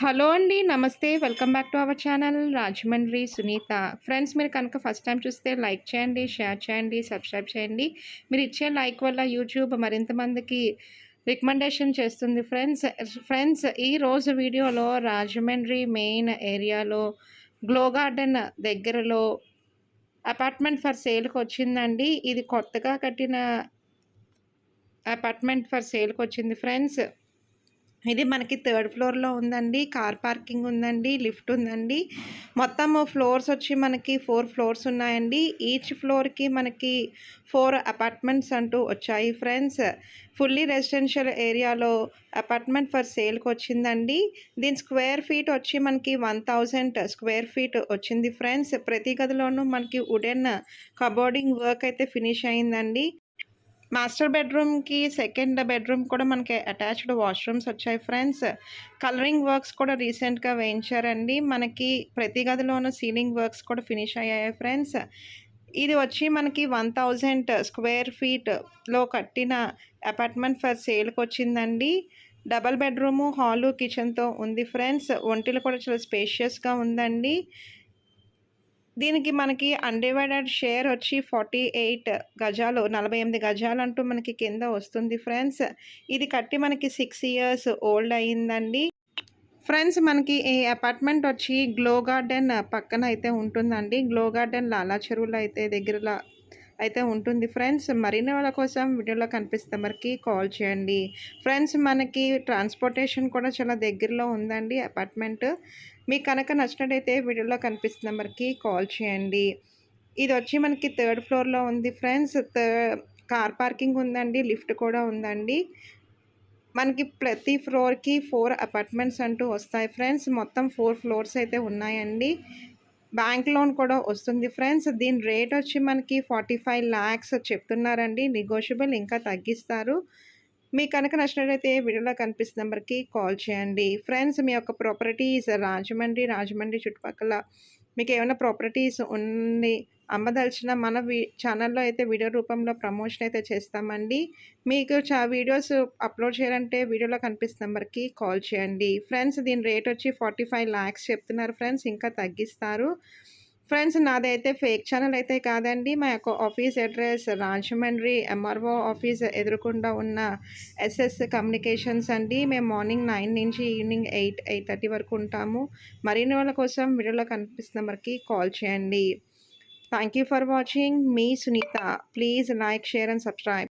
Hello అండి నమస్తే. Welcome back to our channel Rajahmundry Sunitha. Friends మీరు కనుక ఫస్ట్ టైం చూస్తే లైక్ చేయండి షేర్ చేయండి సబ్స్క్రైబ్ చేయండి. మీరు ఇచ్చే లైక్ వల్ల యూట్యూబ్ మరింత మందికి రికమెండేషన్ చేస్తుంది ఫ్రెండ్స్. ఫ్రెండ్స్ ఈ రోజు వీడియోలో రాజమండ్రి మెయిన్ ఏరియాలో గ్లో గార్డెన్ దగ్గరలో అపార్ట్మెంట్ ఫర్ సేల్కి వచ్చిందండి. ఇది కొత్తగా కట్టిన అపార్ట్మెంట్ ఫర్ సేల్కి వచ్చింది ఫ్రెండ్స్. ఇది మనకి థర్డ్ ఫ్లోర్లో ఉందండి. కార్ పార్కింగ్ ఉందండి. లిఫ్ట్ ఉందండి. మొత్తం ఫ్లోర్స్ వచ్చి మనకి ఫోర్ ఫ్లోర్స్ ఉన్నాయండి. ఈచ్ ఫ్లోర్కి మనకి ఫోర్ అపార్ట్మెంట్స్ అంటూ వచ్చాయి ఫ్రెండ్స్. ఫుల్లీ రెసిడెన్షియల్ ఏరియాలో అపార్ట్మెంట్ ఫర్ సేల్కి వచ్చిందండి. దీని స్క్వేర్ ఫీట్ వచ్చి మనకి వన్ థౌజండ్ స్క్వేర్ ఫీట్ వచ్చింది ఫ్రెండ్స్. ప్రతి గదిలోనూ మనకి వుడెన్ కబోర్డింగ్ వర్క్ అయితే ఫినిష్ అయిందండి. మాస్టర్ బెడ్రూమ్కి సెకండ్ బెడ్రూమ్ కూడా మనకి అటాచ్డ్ వాష్రూమ్స్ వచ్చాయి ఫ్రెండ్స్. కలరింగ్ వర్క్స్ కూడా రీసెంట్గా వేయించారండి. మనకి ప్రతి గదిలోనూ సీలింగ్ వర్క్స్ కూడా ఫినిష్ అయ్యాయి ఫ్రెండ్స్. ఇది వచ్చి మనకి వన్ థౌజండ్ స్క్వేర్ ఫీట్లో కట్టిన అపార్ట్మెంట్ ఫర్ సేల్కి వచ్చిందండి. డబల్ బెడ్రూము హాలు కిచెన్తో ఉంది ఫ్రెండ్స్. ఒంటిలు కూడా చాలా స్పేషియస్గా ఉందండి. దీనికి మనకి అన్డివైడెడ్ షేర్ వచ్చి ఫార్టీ ఎయిట్ గజాలు నలభై ఎనిమిది గజాలు అంటూ మనకి కింద వస్తుంది ఫ్రెండ్స్ ఇది కట్టి మనకి సిక్స్ ఇయర్స్ ఓల్డ్ అయ్యిందండి ఫ్రెండ్స్ మనకి ఈ అపార్ట్మెంట్ వచ్చి గ్లో గార్డెన్ పక్కన అయితే ఉంటుందండి. గ్లో గార్డెన్ లాలా చెరువులో అయితే దగ్గరలో అయితే ఉంటుంది. ఫ్రెండ్స్ మరిన్ని వాళ్ళ కోసం వీడియోలో కనిపిస్తే మరికి కాల్ చేయండి. ఫ్రెండ్స్ మనకి ట్రాన్స్పోర్టేషన్ కూడా చాలా దగ్గరలో ఉందండి. అపార్ట్మెంట్. మీకు కనుక నచ్చినట్టయితే వీడియోలో కనిపిస్తున్న నెంబర్కి కాల్ చేయండి. ఇది వచ్చి మనకి థర్డ్ ఫ్లోర్లో ఉంది ఫ్రెండ్స్. కార్ పార్కింగ్ ఉందండి. లిఫ్ట్ కూడా ఉందండి. మనకి ప్రతి ఫ్లోర్కి ఫోర్ అపార్ట్మెంట్స్ అంటూ వస్తాయి ఫ్రెండ్స్. మొత్తం ఫోర్ ఫ్లోర్స్ అయితే ఉన్నాయండి. బ్యాంక్ లోన్ కూడా వస్తుంది. ఫ్రెండ్స్ దీని రేట్ వచ్చి మనకి ఫార్టీ ఫైవ్ ల్యాక్స్ చెప్తున్నారండి. నెగోషియబుల్ ఇంకా తగ్గిస్తారు. మీకు కనుక నచ్చినట్లయితే వీడియోలో కనిపిస్తున్న నెంబర్కి కాల్ చేయండి. ఫ్రెండ్స్ మీ యొక్క ప్రాపర్టీస్ రాజమండ్రి రాజమండ్రి చుట్టుపక్కల మీకు ఏమైనా ప్రాపర్టీస్ ఉంది అమ్మదలిచిన మన వీ ఛానల్లో అయితే వీడియో రూపంలో ప్రమోషన్ అయితే చేస్తామండి. మీకు చా వీడియోస్ అప్లోడ్ చేయాలంటే వీడియోలో కనిపిస్తున్న నెంబర్కి కాల్ చేయండి. ఫ్రెండ్స్ దీని రేట్ వచ్చి ఫార్టీ ఫైవ్ ల్యాక్స్ చెప్తున్నారు. ఫ్రెండ్స్ ఇంకా తగ్గిస్తారు. ఫ్రెండ్స్ నాదైతే ఫేక్ ఛానల్ అయితే కాదండి. మా యొక్క office address Rajahmundry MRO office ఎదురుకుండా ఉన్న ఎస్ఎస్ కమ్యూనికేషన్స్ అండి. మేము మార్నింగ్ నైన్ నుంచి ఈవినింగ్ ఎయిట్ ఎయిట్ థర్టీ వరకు ఉంటాము. మరిన్ని వాళ్ళ కోసం వీడియోలో కనిపిస్తున్న మరికి కాల్ చేయండి. Thank you for watching. Me Sunitha. Please like share and subscribe.